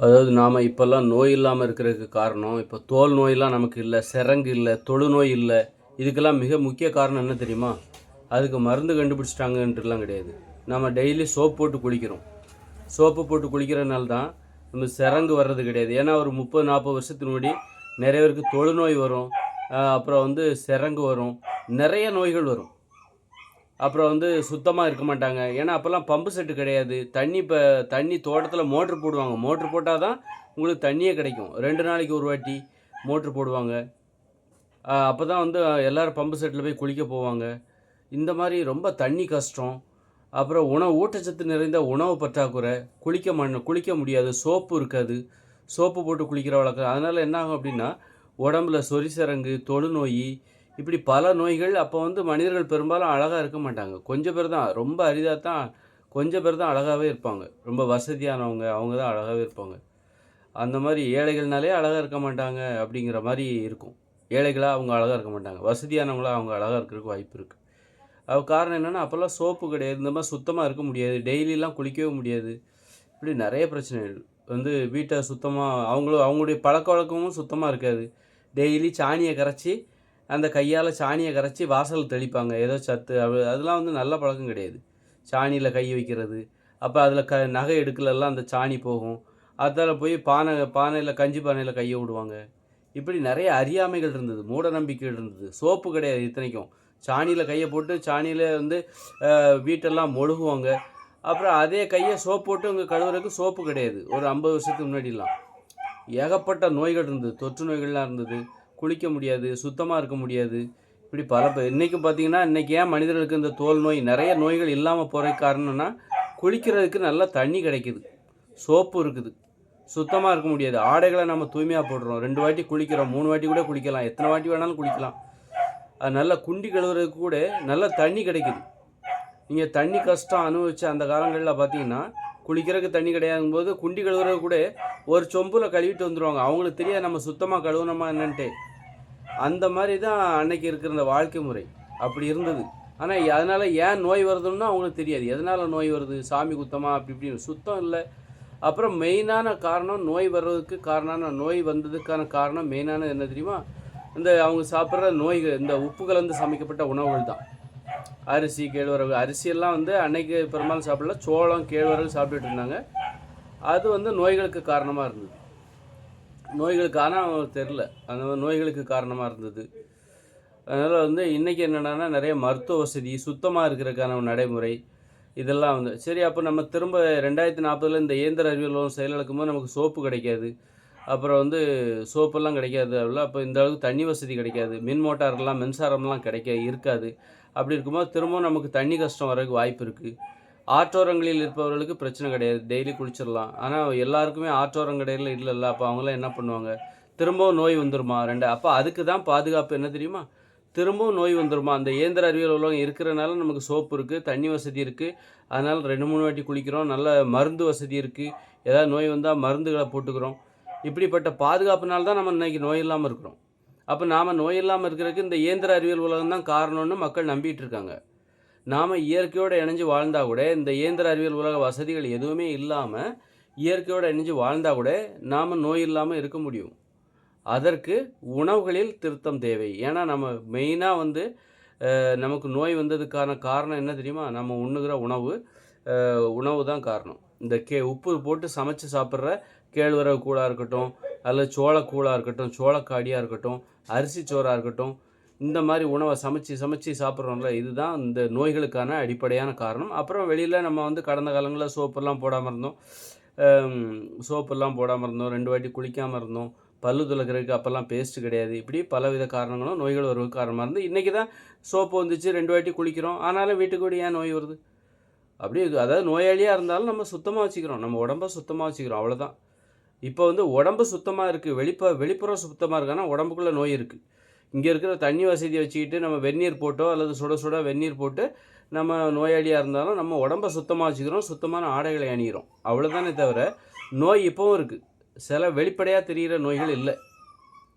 அதாவது நாம் இப்போல்லாம் நோய் இல்லாமல் இருக்கிறதுக்கு காரணம் இப்போ தோல் நோயெல்லாம் நமக்கு இல்லை சிரங்கு இல்லை தொழுநோய் இல்லை. இதுக்கெல்லாம் மிக முக்கிய காரணம் என்ன தெரியுமா? அதுக்கு மருந்து கண்டுபிடிச்சிட்டாங்கன்ட்டுலாம் கிடையாது. நம்ம டெய்லி சோப் போட்டு குளிக்கிறோம். சோப்பு போட்டு குளிக்கிறதுனால தான் நம்ம சிரங்கு வர்றது கிடையாது. ஏன்னா ஒரு முப்பது நாற்பது வருஷத்துக்கு முன்னாடி நிறைய பேருக்கு தொழுநோய் வரும் அப்புறம் வந்து சிரங்கு வரும் நிறைய நோய்கள் வரும். அப்புறம் வந்து சுத்தமாக இருக்க மாட்டாங்க. ஏன்னா அப்போல்லாம் பம்பு செட்டு கிடையாது. தண்ணி இப்போ தண்ணி தோட்டத்தில் மோட்ரு போடுவாங்க. மோட்ரு போட்டால் தான் உங்களுக்கு தண்ணியே கிடைக்கும். ரெண்டு நாளைக்கு ஒரு வாட்டி மோட்ரு போடுவாங்க. அப்போ தான் வந்து எல்லோரும் பம்பு செட்டில் போய் குளிக்க போவாங்க. இந்த மாதிரி ரொம்ப தண்ணி கஷ்டம். அப்புறம் உணவு ஊட்டச்சத்து நிறைந்த உணவு பற்றாக்குறை. குளிக்க மண் குளிக்க முடியாது. சோப்பு இருக்காது. சோப்பு போட்டு குளிக்கிற வழக்கம். அதனால் என்ன ஆகும் அப்படின்னா உடம்புல சொரிசரங்கு தொழுநோய் இப்படி பல நோய்கள் அப்போ வந்து மனிதர்கள் பெரும்பாலும் அழகாக இருக்க மாட்டாங்க. கொஞ்சம் பேர் தான் ரொம்ப அரிதாக தான் கொஞ்சம் பேர் தான் அழகாகவே இருப்பாங்க. ரொம்ப வசதியானவங்க அவங்க தான் அழகாகவே இருப்பாங்க. அந்த மாதிரி ஏழைகள்னாலே அழகாக இருக்க மாட்டாங்க அப்படிங்கிற மாதிரி இருக்கும். ஏழைகளாக அவங்க அழகாக இருக்க மாட்டாங்க. வசதியானவங்களாக அவங்க அழகாக இருக்கிறதுக்கு வாய்ப்பு இருக்குது அது காரணம் என்னென்னா அப்போல்லாம் சோப்பு கிடையாது. இந்த மாதிரி சுத்தமாக இருக்க முடியாது. டெய்லிலாம் குளிக்கவே முடியாது. இப்படி நிறைய பிரச்சனைகள். வந்து வீட்டை சுத்தமாக அவங்களும் அவங்களுடைய பழக்க வழக்கமும் சுத்தமாக இருக்காது. டெய்லி சாணியை கரைச்சி அந்த கையால் சாணியை கரைச்சி வாசல் தெளிப்பாங்க. ஏதோ சத்து அதெல்லாம் வந்து நல்ல பழக்கம் கிடையாது. சாணியில் கை வைக்கிறது. அப்போ அதில் க நகை எடுக்கலெல்லாம் அந்த சாணி போகும். அதில் போய் பானை பானையில் கஞ்சி பானையில் கையை விடுவாங்க. இப்படி நிறைய அறியாமைகள் இருந்தது மூட நம்பிக்கைகள் இருந்தது. சோப்பு கிடையாது இத்தனைக்கும். சாணியில் கையை போட்டு சாணியில் வந்து வீட்டெல்லாம் மொழுகுவாங்க. அப்புறம் அதே கையை சோப்பு போட்டு உங்கள் கழுவுறதுக்கு சோப்பு கிடையாது. ஒரு ஐம்பது வருஷத்துக்கு முன்னாடிலாம். ஏகப்பட்ட நோய்கள் இருந்தது. தொற்று நோய்கள்லாம் இருந்தது. குளிக்க முடியாது சுத்தமாக இருக்க முடியாது. இப்படி பல இன்றைக்கி பார்த்தீங்கன்னா இன்றைக்கி ஏன் மனிதர்களுக்கு இந்த தோல் நோய் நிறைய நோய்கள் இல்லாமல் போகிற காரணம்னா குளிக்கிறதுக்கு நல்லா தண்ணி கிடைக்குது. சோப்பு இருக்குது. சுத்தமாக இருக்க முடியாது. ஆடைகளை நம்ம தூய்மையாக போடுறோம் ரெண்டு வாட்டி குளிக்கிறோம் மூணு வாட்டி கூட குளிக்கலாம். எத்தனை வாட்டி வேணாலும் குளிக்கலாம். அது நல்லா குண்டி கழுவுறதுக்கு கூட நல்ல தண்ணி கிடைக்குது. நீங்கள் தண்ணி கஷ்டம் அனுபவிச்ச அந்த காலங்களில் பார்த்தீங்கன்னா குளிக்கிறதுக்கு தண்ணி கிடையாதுங்கும் போது குண்டி கழுவுறது கூட ஒரு சொம்பில் கழுவிட்டு வந்துடுவாங்க அவங்களுக்கு தெரியாது நம்ம சுத்தமாக கழுவுனோமா என்னன்ட்டு. அந்த மாதிரி தான் அன்னைக்கு இருக்கிற இந்த வாழ்க்கை முறை. அப்படி இருந்தது. ஆனால் அதனால் ஏன் நோய் வருதுன்னு அவங்களுக்கு தெரியாது. எதனால் நோய் வருது? சாமி குத்தமா? அப்படி இப்படின்னு. சுத்தம் இல்லை. அப்புறம் மெயினான காரணம் நோய் வர்றதுக்கு காரணமான நோய் வந்ததுக்கான காரணம் மெயினானது என்ன தெரியுமா? இந்த அவங்க சாப்பிட்ற நோய்கள் இந்த உப்பு கலந்து சமைக்கப்பட்ட உணவுகள் தான். அரிசி கேழ்வரகு அரிசியெல்லாம் வந்து அன்னைக்கு பெரும்பாலும் சாப்பிடல. சோளம் கேழ்வரகு சாப்பிட்டுட்டு இருந்தாங்க. அது வந்து நோய்களுக்கு காரணமாக இருந்தது. நோய்களுக்கு ஆனால் தெரில அந்த மாதிரி நோய்களுக்கு காரணமாக இருந்தது. அதனால் வந்து இன்றைக்கி என்னென்னா நிறைய மருத்துவ வசதி சுத்தமாக இருக்கிறதுக்கான நடைமுறை இதெல்லாம் வந்து சரி அப்போ நம்ம திரும்ப ரெண்டாயிரத்தி நாற்பதில் இந்த இயந்திர அறிவியலும் செயலிழக்கும் போது நமக்கு சோப்பு கிடைக்காது. அப்புறம் வந்து சோப்பெல்லாம் கிடைக்காது அப்படிலாம் அப்போ இந்த அளவுக்கு தண்ணி வசதி கிடைக்காது. மின் மோட்டார்லாம் மின்சாரம்லாம் கிடைக்க இருக்காது. அப்படி இருக்கும்போது திரும்பவும் நமக்கு தண்ணி கஷ்டம் வரதுக்கு வாய்ப்பு இருக்குது ஆற்றோரங்களில் இருப்பவர்களுக்கு பிரச்சனை கிடையாது. டெய்லி குளிச்சிடலாம். ஆனால் எல்லாருக்குமே ஆற்றோரங்கடையில் இல்லைல்ல அப்போ அவங்களாம் என்ன பண்ணுவாங்க? திரும்பவும் நோய் வந்துருமா? ரெண்டு அப்போ அதுக்கு தான் பாதுகாப்பு. என்ன தெரியுமா? திரும்பவும் நோய் வந்துருமா? அந்த இயந்திர அறிவியல் உலகம் இருக்கிறனால நமக்கு சோப்பு இருக்குது தண்ணி வசதி இருக்குது அதனால் ரெண்டு மூணு வாட்டி குளிக்கிறோம். நல்ல மருந்து வசதி இருக்குது ஏதாவது நோய் வந்தால் மருந்துகளை போட்டுக்கிறோம். இப்படிப்பட்ட பாதுகாப்புனால தான் நம்ம இன்றைக்கி நோய் இல்லாமல் இருக்கிறோம். அப்போ நாம் நோய் இல்லாமல் இருக்கிறதுக்கு இந்த இயந்திர அறிவியல் உலகம் தான் காரணம்னு மக்கள் நம்பிட்டு இருக்காங்க. நாம் இயற்கையோடு இணைஞ்சு வாழ்ந்தால் கூட இந்த இயந்திர அறிவியல் உலக வசதிகள் எதுவுமே இல்லாமல் இயற்கையோடு இணைஞ்சு வாழ்ந்தால் கூட நாம் நோய் இல்லாமல் இருக்க முடியும். அதற்கு உணவுகளில் திருத்தம் தேவை. ஏன்னா நம்ம மெயினாக வந்து நமக்கு நோய் வந்ததுக்கான காரணம் என்ன தெரியுமா? நம்ம உண்ணுகிற உணவு உணவு தான் காரணம். இந்த கே உப்பு போட்டு சமைச்சு சாப்பிட்ற கேழ்வரகு கூழாக இருக்கட்டும் அல்லது சோளக்கூழாக இருக்கட்டும் சோளக்காடியாக இருக்கட்டும் அரிசி சோறாக இருக்கட்டும் இந்த மாதிரி உணவை சமைச்சு சமைச்சு சாப்பிட்றோம்ல இதுதான் இந்த நோய்களுக்கான அடிப்படையான காரணம். அப்புறம் வெளியில் நம்ம வந்து கடந்த காலங்களில் சோப்பெல்லாம் போடாமல் இருந்தோம். சோப்பெல்லாம் போடாமல் இருந்தோம். ரெண்டு வாட்டி குளிக்காமல் இருந்தோம். பல்லு துலக்கிறதுக்கு அப்போல்லாம் பேஸ்ட்டு கிடையாது. இப்படி பலவித காரணங்களும் நோய்கள் வருவதற்கு காரணமாக இருந்து இன்றைக்கி தான் சோப்பு வந்துச்சு ரெண்டு வாட்டி குளிக்கிறோம். ஆனாலும் வீட்டுக்கு கூட ஏன் நோய் வருது? அப்படியே அதாவது நோயாளியாக இருந்தாலும் நம்ம சுத்தமாக வச்சுக்கிறோம். நம்ம உடம்ப சுத்தமாக வச்சுக்கிறோம். அவ்வளோதான் இப்போ வந்து உடம்பு சுத்தமாக இருக்குது வெளிப்ப வெளிப்புறம் சுத்தமாக இருக்கு ஆனால் உடம்புக்குள்ளே நோய் இருக்குது இங்கே இருக்கிற தண்ணி வசதியை வச்சுக்கிட்டு நம்ம வெந்நீர் போட்டோ அல்லது சுட சுட வெந்நீர் போட்டு நம்ம நோயாளியாக இருந்தாலும் நம்ம உடம்ப சுத்தமாக வச்சுக்கிறோம் சுத்தமான ஆடைகளை அணிகிறோம் அவ்வளோதானே தவிர நோய் இப்போவும் இருக்குது சில வெளிப்படையாக தெரிகிற நோய்கள் இல்லை.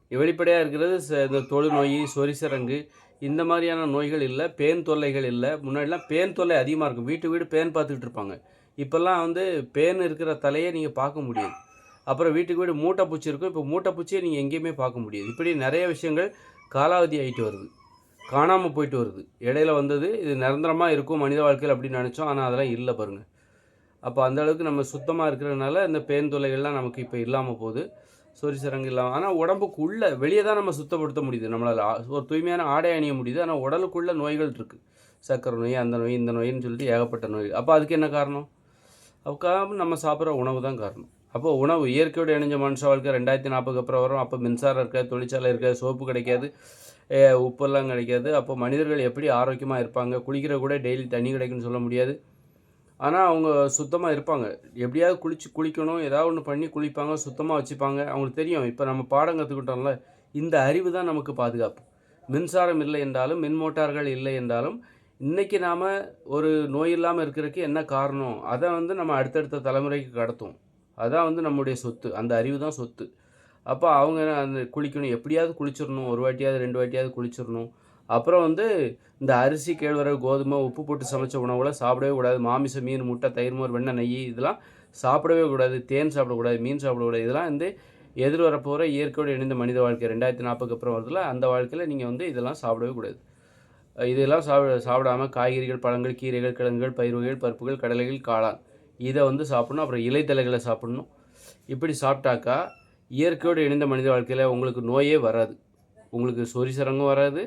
வெளிப்படையாக இருக்கிறது ச- இந்த தொழுநோய் சொரிசரங்கு இந்த மாதிரியான நோய்கள் இல்லை. பேன் தொல்லைகள் இல்லை. முன்னாடிலாம் பேன் தொல்லை அதிகமாக இருக்கும். வீட்டு வீடு பேன் பார்த்துக்கிட்டு இருப்பாங்க. இப்போல்லாம் வந்து பேன் இருக்கிற தலையை நீங்கள் பார்க்க முடியாது. அப்புறம் வீட்டுக்கு வீடு மூட்டை பூச்சி இருக்கும். இப்போ மூட்டை பூச்சியை நீங்கள் எங்கேயுமே பார்க்க முடியாது. இப்படி நிறைய விஷயங்கள் காலாவதி ஆகிட்டு வருது. காணாமல் போயிட்டு வருது. இடையில வந்தது இது நிரந்தரமாக இருக்கும் மனித வாழ்க்கையில் அப்படின்னு நினச்சோம் ஆனால் அதெல்லாம் இல்லை பாருங்கள் அப்போ அந்த அளவுக்கு நம்ம சுத்தமாக இருக்கிறதுனால இந்த பேன் தொலைகள்லாம் நமக்கு இப்போ இல்லாமல் போகுது. சொரி சிறங்கு இல்லாமல் ஆனால் உடம்புக்குள்ளே வெளியே தான் நம்ம சுத்தப்படுத்த முடியுது. நம்மளால் ஒரு தூய்மையான ஆடை அணிய முடியுது. ஆனால் உடலுக்குள்ளே நோய்கள் இருக்குது சர்க்கரை நோய் அந்த நோய் இந்த நோயின்னு சொல்லிட்டு ஏகப்பட்ட நோய். அப்போ அதுக்கு என்ன காரணம்? அதுக்காக நம்ம சாப்பிட்ற உணவு தான் காரணம். அப்போ உணவு இயற்கையோடு இணைஞ்ச மனுஷ வாழ்க்கை ரெண்டாயிரத்தி நாற்பதுக்கு அப்புறம் வரும். அப்போ மின்சாரம் இருக்காது தொழிற்சாலை இருக்காது சோப்பு கிடைக்காது உப்பெல்லாம் கிடைக்காது. அப்போ மனிதர்கள் எப்படி ஆரோக்கியமாக இருப்பாங்க? குளிக்கிற கூட டெய்லி தண்ணி கிடைக்குன்னு சொல்ல முடியாது. ஆனால் அவங்க சுத்தமாக இருப்பாங்க. எப்படியாவது குளிச்சு குளிக்கணும். ஏதாவது ஒன்று பண்ணி குளிப்பாங்க சுத்தமாக வச்சுப்பாங்க. அவங்களுக்கு தெரியும். இப்போ நம்ம பாடம் கற்றுக்கிட்டோம்ல இந்த அறிவு தான் நமக்கு பாதுகாப்பு. மின்சாரம் இல்லை என்றாலும் மின் மோட்டார்கள் இல்லை என்றாலும் இன்றைக்கி நாம் ஒரு நோய் இல்லாமல் இருக்கிறதுக்கு என்ன காரணம்? அதை வந்து நம்ம அடுத்தடுத்த தலைமுறைக்கு கடத்தும் அதான் வந்து நம்முடைய சொத்து. அந்த அறிவு தான் சொத்து. அப்போ அவங்க அந்த குளிக்கணும் எப்படியாவது குளிச்சிடணும். ஒரு வாட்டியாவது ரெண்டு வாட்டியாவது குளிச்சிடணும். அப்புறம் வந்து இந்த அரிசி கேழ்வரகு கோதுமை உப்பு போட்டு சமைச்ச உணவுகளை சாப்பிடவே கூடாது. மாமிசம் மீன் முட்டை தயிர் மோர் வெண்ணெய் நெய் இதெல்லாம் சாப்பிடவே கூடாது. தேன் சாப்பிடக்கூடாது மீன் சாப்பிடக்கூடாது. இதெல்லாம் வந்து எதிர் வரப்போகிற இயற்கையோடு இணைந்த மனித வாழ்க்கை. ரெண்டாயிரத்தி நாற்பதுக்கு அப்புறம் வருதுல அந்த வாழ்க்கையில் நீங்கள் வந்து இதெல்லாம் சாப்பிடவே கூடாது. இதெல்லாம் சாப்பிட சாப்பிடாம காய்கறிகள் பழங்கள் கீரைகள் கிழங்குகள் பயிர் வகைகள் பருப்புகள் கடலைகள் காளான். இதை வந்து சாப்பிடணும் அப்புறம் இலைத்தலைகளை சாப்பிடணும். இப்படி சாப்பிட்டாக்கா இயற்கையோடு இணைந்த மனித வாழ்க்கையில் உங்களுக்கு நோயே வராது. உங்களுக்கு சொறி சரங்கும் வராது.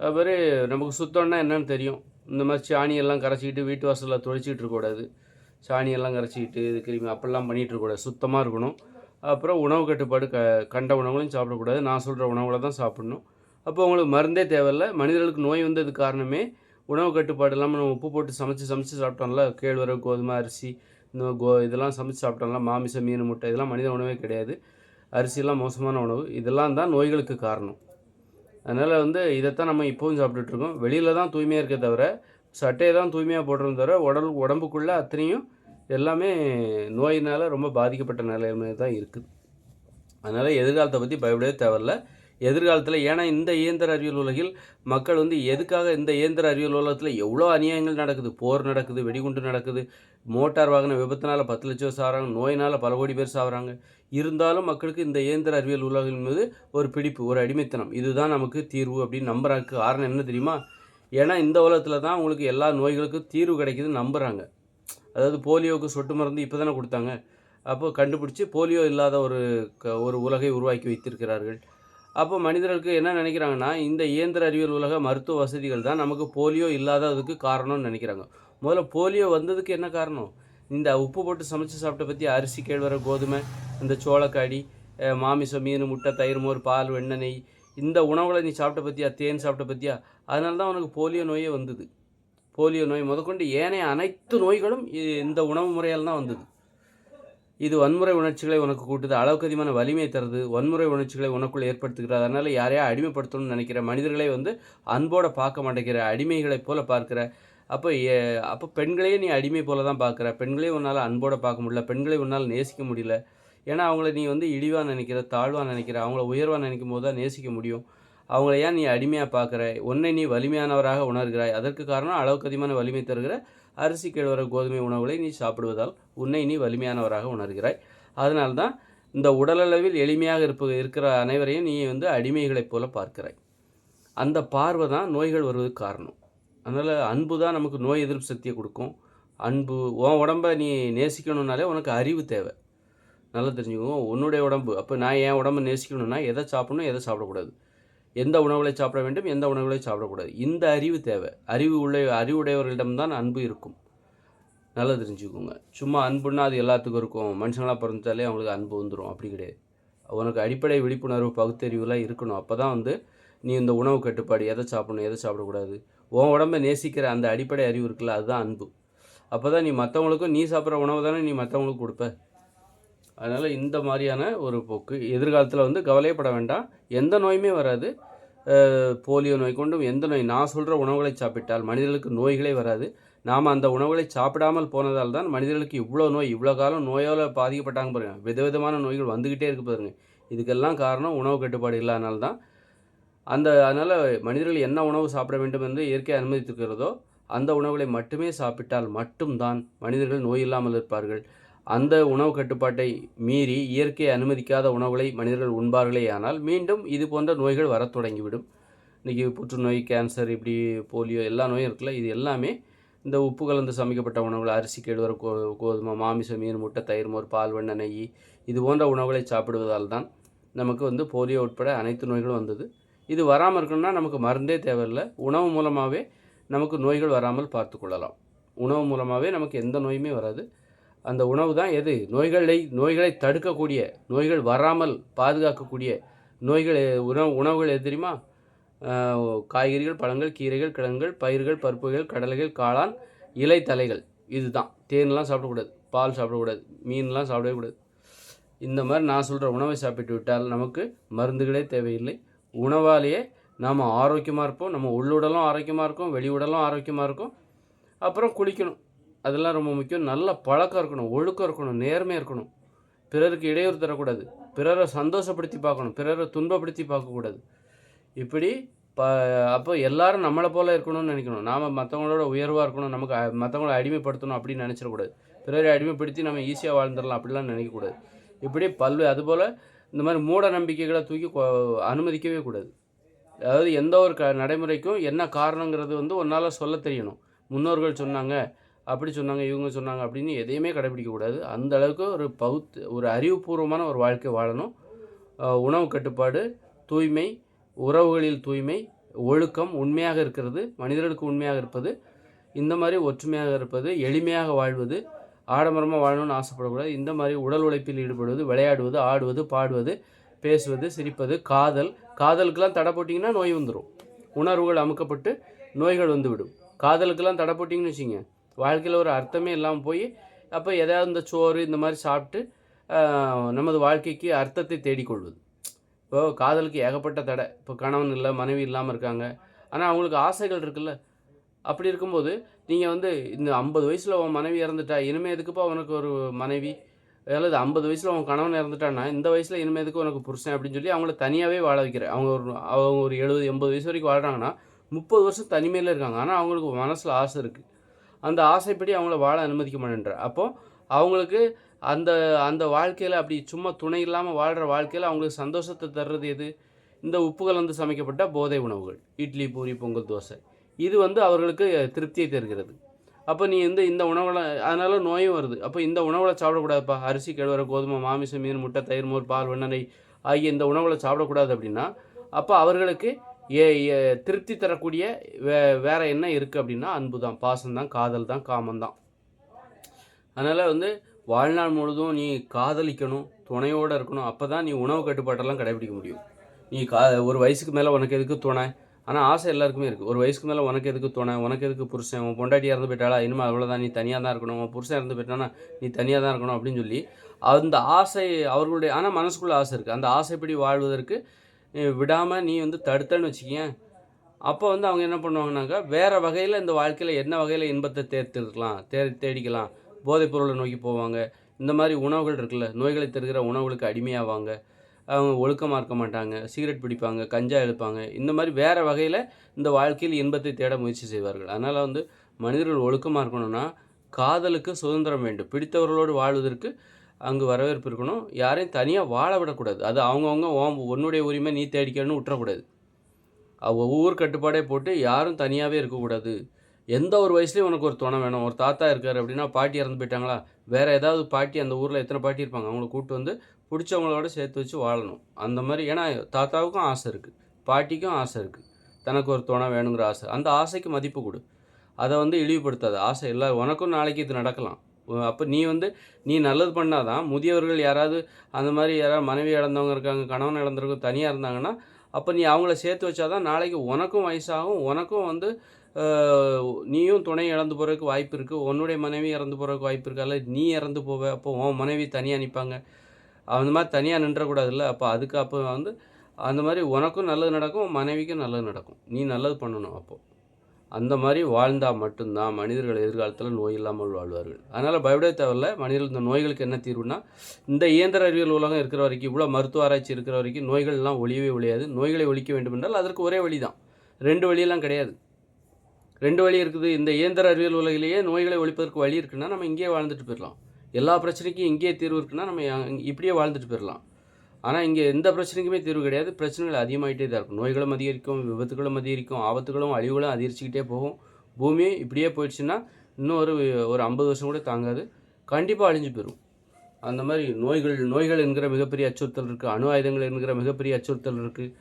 அதுமாதிரி நமக்கு சுத்தம்னா என்னன்னு தெரியும். இந்த மாதிரி சாணியெல்லாம் கரைச்சிக்கிட்டு வீட்டு வாசலில் தொளிச்சிக்கிட்டு இருக்கக்கூடாது சாணியெல்லாம் கரைச்சிக்கிட்டு இது கிருமி அப்படிலாம் பண்ணிகிட்டு இருக்கக்கூடாது சுத்தமாக இருக்கணும். அப்புறம் உணவு கட்டுப்பாடு க கண்ட உணவுகளையும் சாப்பிடக்கூடாது. நான் சொல்கிற உணவுகளை தான் சாப்பிடணும். அப்போ உங்களுக்கு மருந்தே தேவையில்ல. மனிதர்களுக்கு நோய் வந்தது காரணமே உணவு கட்டுப்பாடு இல்லாமல் நம்ம உப்பு போட்டு சமைச்சு சமைச்சு சாப்பிட்டோம்ல கேழ்வரகு கோதுமை அரிசி இந்த கோ இதெல்லாம் சமைச்சு சாப்பிட்டோம்ல மாமிசம் மீன் முட்டை இதெல்லாம் மனித உணவே கிடையாது. அரிசியெல்லாம் மோசமான உணவு. இதெல்லாம் தான் நோய்களுக்கு காரணம். அதனால் வந்து இதைத்தான் நம்ம இப்போவும் சாப்பிட்டுட்ருக்கோம் வெளியில் தான் தூய்மையாக இருக்கே தவிர சட்டையை தான் தூய்மையாக போடுறோம் தவிர உடல் உடம்புக்குள்ளே அத்தனையும் எல்லாமே நோயினால் ரொம்ப பாதிக்கப்பட்ட நிலைமை தான் இருக்குது. அதனால் எதிர்காலத்தை பற்றி பயப்படவே தேவையில்ல. எதிர்காலத்தில் ஏன்னா இந்த இயந்திர அறிவியல் உலகில் மக்கள் வந்து எதுக்காக இந்த இயந்திர அறிவியல் உலகத்தில் எவ்வளோ அநியாயங்கள் நடக்குது? போர் நடக்குது வெடிகுண்டு நடக்குது மோட்டார் வாகன விபத்தினால் பத்து லட்சம் சாகிறாங்க நோயினால் பல கோடி பேர் சாகிறாங்க. இருந்தாலும் மக்களுக்கு இந்த இயந்திர அறிவியல் உலகின் மீது ஒரு பிடிப்பு ஒரு அடிமைத்தனம். இதுதான் நமக்கு தீர்வு அப்படின்னு நம்புறதுக்கு காரணம் என்ன தெரியுமா? ஏன்னா இந்த உலகத்தில் தான் உங்களுக்கு எல்லா நோய்களுக்கும் தீர்வு கிடைக்குதுன்னு நம்புகிறாங்க அதாவது போலியோவுக்கு சொட்டு மருந்து இப்போ தானே கொடுத்தாங்க. அப்போ கண்டுபிடிச்சி போலியோ இல்லாத ஒரு க- ஒரு உலகை உருவாக்கி வைத்திருக்கிறார்கள். அப்போ மனிதர்களுக்கு என்ன நினைக்கிறாங்கன்னா இந்த இயந்திர அறிவியல் உலக மருத்துவ வசதிகள் தான் நமக்கு போலியோ இல்லாததுக்கு காரணம்னு நினைக்கிறாங்க. முதல்ல போலியோ வந்ததுக்கு என்ன காரணம்? இந்த உப்பு போட்டு சமைச்சு சாப்பிட்ட பற்றி அரிசி கேழ்வரகு கோதுமை இந்த சோளக்காடி மாமிசம் மீன் முட்டை தயிர் மோர் பால் வெண்ணெய் நெய் இந்த உணவுகளை நீ சாப்பிட்ட பற்றியா தேன் சாப்பிட்ட பற்றியா அதனால தான் உனக்கு போலியோ நோயே வந்தது. போலியோ நோய் முதற்கொண்டு ஏனைய அனைத்து நோய்களும் இந்த உணவு முறையால் தான் வந்தது. இது வன்முறை உணர்ச்சிகளை உனக்கு கூட்டுது. அளவுக்கு அதிகமான வலிமை தருது. வன்முறை உணர்ச்சிகளை உனக்குள் ஏற்படுத்துகிறது அதனால் யாரையா அடிமைப்படுத்தணும்னு நினைக்கிற மனிதர்களை வந்து அன்போடு பார்க்க மாட்டேங்கிற அடிமைகளைப் போல பார்க்குற. அப்போ ஏ- அப்போ பெண்களையே நீ அடிமை போல தான் பார்க்குற. பெண்களையும் உன்னால் அன்போடு பார்க்க முடியல. பெண்களை உன்னால் நேசிக்க முடியல. ஏன்னா அவங்கள நீ வந்து இழிவாக நினைக்கிற தாழ்வாக நினைக்கிற அவங்கள உயர்வாக நினைக்கும் போது தான் நேசிக்க முடியும். அவங்கள ஏன் நீ அடிமையாக பார்க்குற? உன்னை நீ வலிமையானவராக உணர்கிறாய். அதற்கு காரணம் அளவுக்கு அதிகமான வலிமை தருகிற அரிசி கிழவர கோதுமை உணவுகளை நீ சாப்பிடுவதால் உன்னை நீ வலிமையானவராக உணர்கிறாய். அதனால்தான் இந்த உடலளவில் எளிமையாக இருப்ப இருக்கிற அனைவரையும் நீ வந்து அடிமைகளைப் போல பார்க்கிறாய். அந்த பார்வை தான் நோய்கள் வருவதற்கு காரணம். அதனால் அன்பு தான் நமக்கு நோய் எதிர்ப்பு சக்தியை கொடுக்கும். அன்பு உன் உடம்பை நீ நேசிக்கணும்னாலே உனக்கு அறிவு தேவை. நல்லா தெரிஞ்சுக்கோ உன்னுடைய உடம்பு. அப்போ நான் என் உடம்பை நேசிக்கணும்னா எதை சாப்பிடணும் எதை சாப்பிடக்கூடாது? எந்த உணவுகளை சாப்பிட வேண்டும் எந்த உணவுகளை சாப்பிடக்கூடாது. இந்த அறிவு தேவை. அறிவு உள்ள அறிவுடையவர்களிடம்தான் அன்பு இருக்கும். நல்லா தெரிஞ்சுக்கோங்க. சும்மா அன்புன்னா அது எல்லாத்துக்கும் இருக்கும். மனுஷங்களாக பிறந்தாலே அவங்களுக்கு அன்பு வந்துடும் அப்படி கிடையாது. உனக்கு அடிப்படை விழிப்புணர்வு பகுத்தறிவுலாம் இருக்கணும். அப்போ தான் வந்து நீ இந்த உணவு கட்டுப்பாடு எதை சாப்பிடணும் எதை சாப்பிடக்கூடாது. உன் உடம்பை நேசிக்கிற அந்த அடிப்படை அறிவு இருக்குல்ல அதுதான் அன்பு. அப்போ தான் நீ மற்றவங்களுக்கும் நீ சாப்பிட்ற உணவு தானே நீ மற்றவங்களுக்கு கொடுப்ப. அதனால் இந்த மாதிரியான ஒரு போக்கு. எதிர்காலத்தில் வந்து கவலையப்பட வேண்டாம். எந்த நோயுமே வராது. போலியோ நோய் கொண்டும் எந்த நோய் நான் சொல்கிற உணவுகளை சாப்பிட்டால் மனிதர்களுக்கு நோய்களே வராது. நாம் அந்த உணவுகளை சாப்பிடாமல் போனதால் தான் மனிதர்களுக்கு இவ்வளோ நோய் இவ்வளோ காலம் நோயால் பாதிக்கப்பட்டாங்க பாருங்கள் விதவிதமான நோய்கள் வந்துக்கிட்டே இருக்கு பாருங்க. இதுக்கெல்லாம் காரணம் உணவு கட்டுப்பாடு இல்லாதனால தான். அந்த அதனால் மனிதர்கள் என்ன உணவு சாப்பிட வேண்டும் என்று இயற்கை அனுமதித்திருக்கிறதோ அந்த உணவுகளை மட்டுமே சாப்பிட்டால் மட்டும்தான் மனிதர்கள் நோய் இல்லாமல் இருப்பார்கள். அந்த உணவு கட்டுப்பாட்டை மீறி இயற்கை அனுமதிக்காத உணவுகளை மனிதர்கள் உண்பார்களே ஆனால் மீண்டும் இது போன்ற நோய்கள் வரத் தொடங்கிவிடும். இன்றைக்கி புற்றுநோய் கேன்சர் இப்படி போலியோ எல்லா நோயும் இருக்குல்ல இது எல்லாமே இந்த உப்பு கலந்து சமைக்கப்பட்ட உணவுகள் அரிசி கேழ்வர கோ கோதுமை மாமிசம் மீன் முட்டை தயிர் மோர் பால் வெண்ணெய் நெய் இது போன்ற உணவுகளை சாப்பிடுவதால் தான் நமக்கு வந்து போலியோ உட்பட அனைத்து நோய்களும் வந்தது. இது வராமல் இருக்கணும்னா நமக்கு மருந்தே தேவையில்லை. உணவு மூலமாகவே நமக்கு நோய்கள் வராமல் பார்த்து கொள்ளலாம். உணவு மூலமாகவே நமக்கு எந்த நோயுமே வராது. அந்த உணவு தான் எது? நோய்களை நோய்களை தடுக்கக்கூடிய நோய்கள் வராமல் பாதுகாக்கக்கூடிய நோய்கள் உணவு உணவுகள் எது தெரியுமா? காய்கறிகள் பழங்கள் கீரைகள் கிழங்குகள் பயிர்கள் பருப்புகள் கடலைகள் காளான் இலை தலைகள் இதுதான். தேன்லாம் சாப்பிடக்கூடாது. பால் சாப்பிடக்கூடாது. மீன்லாம் சாப்பிடவே கூடாது. இந்த மாதிரி நான் சொல்கிற உணவை சாப்பிட்டு விட்டால் நமக்கு மருந்துகளே தேவையில்லை. உணவாலேயே நாம் ஆரோக்கியமாக இருப்போம். நம்ம உள்ளுடலும் ஆரோக்கியமாக இருக்கும். வெளி உடலும் ஆரோக்கியமாக இருக்கும். அப்புறம் குளிக்கணும். அதெல்லாம் ரொம்ப முக்கியம். நல்ல பழக்கம் இருக்கணும் ஒழுக்கம் இருக்கணும் நேர்மையாக இருக்கணும். பிறருக்கு இடையூறு தரக்கூடாது. பிறரை சந்தோஷப்படுத்தி பார்க்கணும் பிறரை துன்பப்படுத்தி பார்க்கக்கூடாது. இப்படி ப அப்போ எல்லாரும் நம்மளை போல் இருக்கணும்னு நினைக்கணும். நாம் மற்றவங்களோட உயர்வாக இருக்கணும் நமக்கு மற்றவங்கள அடிமைப்படுத்தணும் அப்படின்னு நினச்சிடக்கூடாது. பிறரை அடிமைப்படுத்தி நம்ம ஈஸியாக வாழ்ந்துடலாம் அப்படிலாம் நினைக்கக்கூடாது. இப்படி பல்வே அதுபோல் இந்த மாதிரி மூட நம்பிக்கைகளை தூக்கி கொ- அனுமதிக்கவே கூடாது. அதாவது எந்த ஒரு க நடைமுறைக்கும் என்ன காரணங்கிறது வந்து ஒன்றால் சொல்ல தெரியணும். முன்னோர்கள் சொன்னாங்க அப்படி சொன்னாங்க இவங்க சொன்னாங்க அப்படின்னு எதையுமே கடைபிடிக்கக்கூடாது அந்த அளவுக்கு ஒரு பகுத்து ஒரு அறிவுபூர்வமான ஒரு வாழ்க்கை வாழணும். உணவு கட்டுப்பாடு தூய்மை உறவுகளில் தூய்மை ஒழுக்கம் உண்மையாக இருக்கிறது மனிதர்களுக்கு உண்மையாக இருப்பது இந்த மாதிரி ஒற்றுமையாக இருப்பது எளிமையாக வாழ்வது ஆடம்பரமாக வாழணும்னு ஆசைப்படக்கூடாது. இந்த மாதிரி உடல் உழைப்பில் ஈடுபடுவது விளையாடுவது ஆடுவது பாடுவது பேசுவது சிரிப்பது காதல் காதலுக்கெல்லாம் தடை போட்டிங்கன்னா நோய் வந்துடும் உணர்வுகள் அமுக்கப்பட்டு நோய்கள் வந்துவிடும். காதலுக்கெல்லாம் தடை போட்டிங்கன்னு வச்சுங்க வாழ்க்கையில் ஒரு அர்த்தமே இல்லாமல் போய் அப்போ எதாவது இந்த சோறு இந்த மாதிரி சாப்பிட்டு நமது வாழ்க்கைக்கு அர்த்தத்தை தேடிக்கொள்வது. இப்போ காதலுக்கு ஏகப்பட்ட தடை. இப்போ கணவன் இல்லை மனைவி இல்லாமல் இருக்காங்க. ஆனால் அவங்களுக்கு ஆசைகள் இருக்குல்ல. அப்படி இருக்கும்போது நீங்கள் வந்து இந்த ஐம்பது வயசில் உன் மனைவி இறந்துட்டா இனிமே எதுக்குப்பா உனக்கு ஒரு மனைவி? அதாவது ஐம்பது வயசில் உன் கணவன் இறந்துட்டான்னா இந்த வயசில் இனிமேல் எதுக்கு உனக்கு புருஷன் அப்படின்னு சொல்லி அவங்கள தனியாகவே வாழ வைக்கிற. அவங்க ஒரு அவங்க ஒரு எழுபது எண்பது வயசு வரைக்கும் வாழ்கிறாங்கன்னா முப்பது வருஷம் தனிமையில் இருக்காங்க. ஆனால் அவங்களுக்கு மனசில் ஆசை இருக்குது அந்த ஆசைப்படி அவங்கள வாழ அனுமதிக்க மாட்டேன்ற அப்போ அவங்களுக்கு அந்த அந்த வாழ்க்கையில் அப்படி சும்மா துணை இல்லாமல் வாழ்கிற வாழ்க்கையில் அவங்களுக்கு சந்தோஷத்தை தர்றது எது? இந்த உப்பு கலந்து சமைக்கப்பட்ட போதை உணவுகள். இட்லி பூரி பொங்கல் தோசை. இது வந்து அவர்களுக்கு திருப்தியை தருகிறது. அப்போ நீ இந்த இந்த உணவுகளை அதனால் நோயும் வருது. அப்போ இந்த உணவுகளை சாப்பிடக்கூடாதுப்பா. அரிசி கிழவர கோதுமை மாமிசம் மீன் முட்டை தயிர் மோர் பால் வெண்ணெய் ஆகிய இந்த உணவுகளை சாப்பிடக்கூடாது அப்படின்னா அப்போ அவர்களுக்கு ஏ ஏ- திருப்தி தரக்கூடிய வே வேற என்ன இருக்குது அப்படின்னா அன்பு தான் பாசம் தான் காதல் தான் காமம் தான் அதனால் வந்து வாழ்நாள் முழுதும் நீ காதலிக்கணும் துணையோடு இருக்கணும் அப்போ தான் நீ உணவு கட்டுப்பாட்டெல்லாம் கடைபிடிக்க முடியும். நீ கா ஒரு வயசுக்கு மேலே உனக்கு எதுக்கு துணை? ஆனால் ஆசை எல்லாருக்குமே இருக்குது ஒரு வயசுக்கு மேலே உனக்கு எதுக்கு துணை? உனக்கு எதுக்கு புருஷன்? உன் பொண்டாட்டியாக இறந்து போயிட்டாளா? இனிமேல் அவ்வளோதான் நீ தனியாக தான் இருக்கணும். உன் புருஷன் இறந்து போயிட்டானா நீ தனியாக தான் இருக்கணும் அப்படின்னு சொல்லி அந்த ஆசை அவர்களுடைய ஆனால் மனசுக்குள்ளே ஆசை இருக்குது அந்த ஆசைப்படி வாழ்வதற்கு விடாமல் நீ வந்து தடுத்தன்னு வச்சுக்கியேன். அப்போ வந்து அவங்க என்ன பண்ணுவாங்கனாக்கா வேறு வகையில் இந்த வாழ்க்கையில் என்ன வகையில் இன்பத்தை தேர்த்திருக்கலாம் தே தேடிக்கலாம். போதைப் பொருளை நோக்கி போவாங்க. இந்த மாதிரி உணவுகள் இருக்குல்ல நோய்களை தருகிற உணவுகளுக்கு அடிமையாவாங்க. அவங்க ஒழுக்கமாக இருக்க மாட்டாங்க சிகரெட் பிடிப்பாங்க கஞ்சா எடுப்பாங்க. இந்த மாதிரி வேறு வகையில் இந்த வாழ்க்கையில் இன்பத்தை தேட முயற்சி செய்வார்கள். அதனால் வந்து மனிதர்கள் ஒழுக்கமாக இருக்கணும்னா காதலுக்கு சுதந்திரம் வேண்டும். பிடித்தவர்களோடு வாழ்வதற்கு அங்கே வரவேற்பு இருக்கணும். யாரையும் தனியாக வாழ விடக்கூடாது. அது அவங்கவுங்க உன் உன்னுடைய உரிமை நீ தேடிக்கணும்னு விட்டுறக்கூடாது ஒவ்வொரு கட்டுப்பாடே போட்டு யாரும் தனியாகவே இருக்கக்கூடாது. எந்த ஒரு வயசுலேயும் உனக்கு ஒரு துணை வேணும். ஒரு தாத்தா இருக்கார் அப்படின்னா பாட்டி இறந்து போயிட்டாங்களா? வேறு ஏதாவது பாட்டி அந்த ஊரில் எத்தனை பாட்டி இருப்பாங்க? அவங்கள கூப்பிட்டு வந்து பிடிச்சவங்களோட சேர்த்து வச்சு வாழணும். அந்த மாதிரி ஏன்னா தாத்தாவுக்கும் ஆசை இருக்குது பாட்டிக்கும் ஆசை இருக்குது தனக்கு ஒரு துணை வேணுங்கிற ஆசை. அந்த ஆசைக்கு மதிப்பு கொடு. அதை வந்து இழிவுபடுத்தாது. ஆசை இல்லை. உனக்கும் நாளைக்கு இது நடக்கலாம். அப்போ நீ வந்து நீ நல்லது பண்ணாதான் முதியவர்கள் யாராவது அந்த மாதிரி யாராவது மனைவி இழந்தவங்க இருக்காங்க கணவன் இழந்திருக்கும் தனியாக இருந்தாங்கன்னா அப்போ நீ அவங்கள சேர்த்து வச்சாதான் நாளைக்கு உனக்கும் வயசாகும் உனக்கும் வந்து நீயும் துணை இழந்து போகிறதுக்கு வாய்ப்பு இருக்குது உன்னுடைய மனைவி இறந்து போகிறதுக்கு வாய்ப்பு இருக்கு அல்ல நீ இறந்து போவ அப்போ உன் மனைவி தனியாக நிற்பாங்க அந்த மாதிரி தனியாக நின்றக்கூடாதுல்ல அப்போ அதுக்கு அப்போ வந்து அந்த மாதிரி உனக்கும் நல்லது நடக்கும் மனைவிக்கும் நல்லது நடக்கும். நீ நல்லது பண்ணணும் அப்போது அந்த மாதிரி வாழ்ந்தால் மட்டும்தான் மனிதர்கள் எதிர்காலத்தில் நோய் இல்லாமல் வாழ்வார்கள். அதனால் பயப்படவே தேவையில்ல. மனிதர்கள் இந்த நோய்களுக்கு என்ன தீர்வுனா இந்த இயந்திர அறிவியல் உலகம் இருக்கிற வரைக்கும் இவ்வளோ மருத்துவ ஆராய்ச்சி இருக்கிற வரைக்கும் நோய்கள்லாம் ஒழியவே ஒழியாது. நோய்களை ஒழிக்க வேண்டும் என்றால் அதற்கு ஒரே வழி தான் ரெண்டு வழியெல்லாம் கிடையாது. ரெண்டு வழி இருக்குது. இந்த இயந்திர அறிவியல் உலகிலேயே நோய்களை ஒழிப்பதற்கு வழி இருக்குன்னா நம்ம இங்கேயே வாழ்ந்துட்டு போயிடலாம் எல்லா பிரச்சனைக்கும் இங்கேயே தீர்வு இருக்குன்னா நம்ம இப்படியே வாழ்ந்துட்டு போயிடலாம் ஆனால் இங்கே எந்த பிரச்சனைக்குமே தீர்வு கிடையாது. பிரச்சனைகள் அதிகமாகிட்டே தான் இருக்கும். நோய்களும் அதிகரிக்கும் விபத்துகளும் அதிகரிக்கும் ஆபத்துகளும் அழிவுகளும் அதிகரிச்சுக்கிட்டே போகும். பூமி இப்படியே போயிடுச்சுன்னா இன்னும் ஒரு ஒரு ஐம்பது வருஷம் கூட தாங்காது. கண்டிப்பாக அழிஞ்சு போயிடும் அந்த மாதிரி நோய்கள் நோய்கள் என்கிற மிகப்பெரிய அச்சுறுத்தல் இருக்குது அணு ஆயுதங்கள் என்கிற மிகப்பெரிய அச்சுறுத்தல் இருக்குது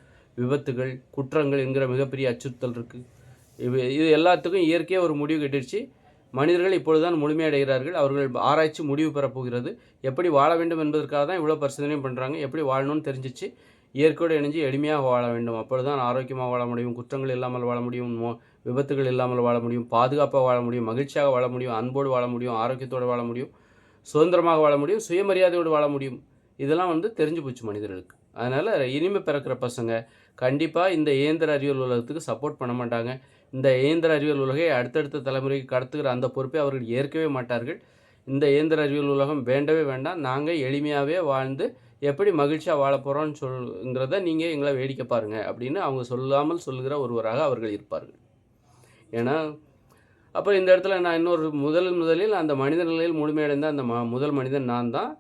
விபத்துகள் குற்றங்கள் என்கிற மிகப்பெரிய அச்சுறுத்தல் இருக்குது இது இது எல்லாத்துக்கும் இயற்கையாக ஒரு முடிவு கட்டிடுச்சு. மனிதர்கள் இப்பொழுதுதான் முழுமையடைகிறார்கள். அவர்கள் ஆராய்ச்சி முடிவு பெறப்போகிறது எப்படி வாழ வேண்டும் என்பதற்காக தான் இவ்வளோ பரிசோதனையும் பண்ணுறாங்க எப்படி வாழணும்னு தெரிஞ்சிச்சு. இயற்கையோடு இணைஞ்சு எளிமையாக வாழ வேண்டும். அப்பொழுது தான் ஆரோக்கியமாக வாழ முடியும். குற்றங்கள் இல்லாமல் வாழ முடியும். விபத்துகள் இல்லாமல் வாழ முடியும். பாதுகாப்பாக வாழ முடியும். மகிழ்ச்சியாக வாழ முடியும். அன்போடு வாழ முடியும். ஆரோக்கியத்தோடு வாழ முடியும். சுதந்திரமாக வாழ முடியும். சுயமரியாதையோடு வாழ முடியும். இதெல்லாம் வந்து தெரிஞ்சு போச்சு மனிதர்களுக்கு. அதனால் இனிமே பிறக்கிற பசங்க கண்டிப்பாக இந்த இயந்திர அறிவியல் உலகத்துக்கு சப்போர்ட் பண்ண மாட்டாங்க. இந்த இயந்திர அறிவியல் உலகை அடுத்தடுத்த தலைமுறைக்கு கடத்துகிற அந்த பொறுப்பை அவர்கள் ஏற்கவே மாட்டார்கள். இந்த இயந்திர அறிவியல் உலகம் வேண்டவே வேண்டாம். நாங்கள் எளிமையாகவே வாழ்ந்து எப்படி மகிழ்ச்சியாக வாழ போகிறோம்னு சொல்ங்கிறத நீங்கள் எங்களை வேடிக்கை பாருங்கள் அப்படின்னு அவங்க சொல்லாமல் சொல்லுகிற ஒருவராக அவர்கள் இருப்பார்கள். ஏன்னா அப்போ இந்த இடத்துல நான் இன்னொரு முதல் முதலில் அந்த மனித நிலையில் முழுமையடைந்த அந்த ம முதல் மனிதன் நான் தான்.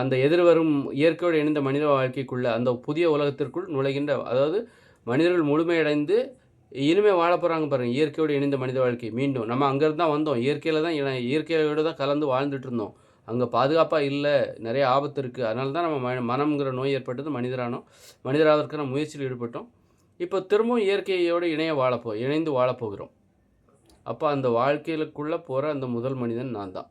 அந்த எதிர்வரும் இயற்கையோடு இணைந்த மனித வாழ்க்கைக்குள்ளே அந்த புதிய உலகத்திற்குள் நுழைகின்ற அதாவது மனிதர்கள் முழுமையடைந்து இனிமேல் வாழ போகிறாங்க பாருங்கள் இயற்கையோடு இணைந்த மனித வாழ்க்கை. மீண்டும் நம்ம அங்கேருந்து தான் வந்தோம். இயற்கையில் தான் இணை- இயற்கையோடு தான் கலந்து வாழ்ந்துட்டு இருந்தோம். அங்கே பாதுகாப்பாக இல்லை. நிறைய ஆபத்து இருக்குது அதனால தான் நம்ம ம மனம்ங்கிற நோய் ஏற்பட்டது மனிதரானோம். மனிதராவதற்கான முயற்சியில் ஈடுபட்டோம். இப்போ திரும்பவும் இயற்கையோடு இணைய வாழப்போ இணைந்து வாழப்போகிறோம் அப்போ அந்த வாழ்க்கையிலுக்குள்ளே போகிற அந்த முதல் மனிதன் நான் தான்.